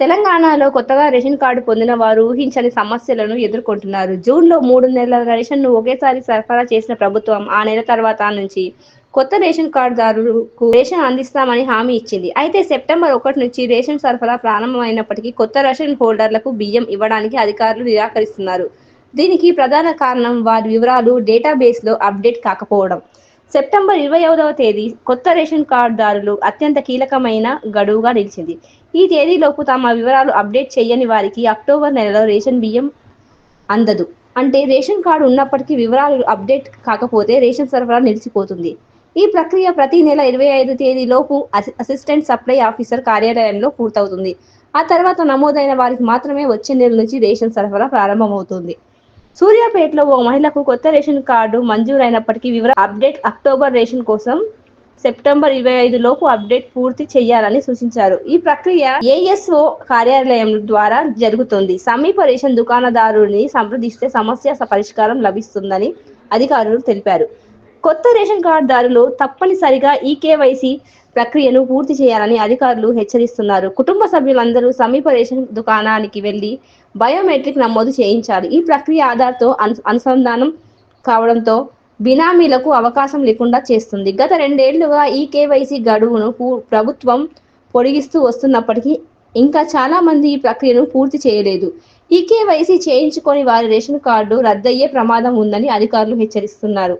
తెలంగాణలో కొత్తగా ration card పొందిన వారు ఊహించని సమస్యలను ఎదుర్కొంటున్నారు. జూన్లో మూడు నెలల రేషన్ను ఒకేసారి సరఫరా చేసిన ప్రభుత్వం ఆ నెల తర్వాత నుంచి కొత్త రేషన్ కార్డుదారులకు రేషన్ అందిస్తామని హామీ ఇచ్చింది. అయితే సెప్టెంబర్ ఒకటి నుంచి రేషన్ సరఫరా ప్రారంభమైనప్పటికీ కొత్త రేషన్ హోల్డర్లకు బియ్యం ఇవ్వడానికి అధికారులు నిరాకరిస్తున్నారు. దీనికి ప్రధాన కారణం వారి వివరాలు డేటాబేస్లో అప్డేట్ కాకపోవడం. సెప్టెంబర్ ఇరవై ఐదవ తేదీ కొత్త రేషన్ కార్డుదారులు అత్యంత కీలకమైన గడువుగా నిలిచింది. ఈ తేదీలోపు తమ వివరాలు అప్డేట్ చేయని వారికి అక్టోబర్ నెలలో రేషన్ బియ్యం అందదు. అంటే రేషన్ కార్డు ఉన్నప్పటికీ వివరాలు అప్డేట్ కాకపోతే రేషన్ సరఫరా నిలిచిపోతుంది. ఈ ప్రక్రియ ప్రతి నెల ఇరవై ఐదు తేదీలోపు అసిస్టెంట్ సప్లై ఆఫీసర్ కార్యాలయంలో పూర్తవుతుంది. ఆ తర్వాత నమోదైన వారికి మాత్రమే వచ్చే నెల నుంచి రేషన్ సరఫరా ప్రారంభమవుతుంది. సూర్యాపేటలో ఓ మహిళకు కొత్త రేషన్ కార్డు మంజూరైనప్పటికీ వివరాలు అప్డేట్ అక్టోబర్ రేషన్ కోసం సెప్టెంబర్ ఇరవై ఐదు లోపు అప్డేట్ పూర్తి చేయాలని సూచించారు. ఈ ప్రక్రియ ఏఎస్ఓ కార్యాలయం ద్వారా జరుగుతుంది. సమీప రేషన్ దుకాణదారుని సంప్రదిస్తే సమస్య పరిష్కారం లభిస్తుందని అధికారులు తెలిపారు. కొత్త రేషన్ కార్డుదారులు తప్పనిసరిగా ఈ కేవైసీ ప్రక్రియను పూర్తి చేయాలని అధికారులు హెచ్చరిస్తున్నారు. కుటుంబ సభ్యులందరూ సమీప రేషన్ దుకాణానికి వెళ్ళి బయోమెట్రిక్ నమోదు చేయించాలి. ఈ ప్రక్రియ ఆధార్తో అనుసంధానం కావడంతో బినామీలకు అవకాశం లేకుండా చేస్తుంది. గత రెండేళ్ళుగా ఈ కేవైసీ గడువును పూ- ప్రభుత్వం పొడిగిస్తూ వస్తున్నప్పటికీ ఇంకా చాలా మంది ఈ ప్రక్రియను పూర్తి చేయలేదు. ఈ కేవైసీ చేయించుకొని వారి రేషన్ కార్డు రద్దయ్యే ప్రమాదం ఉందని అధికారులు హెచ్చరిస్తున్నారు.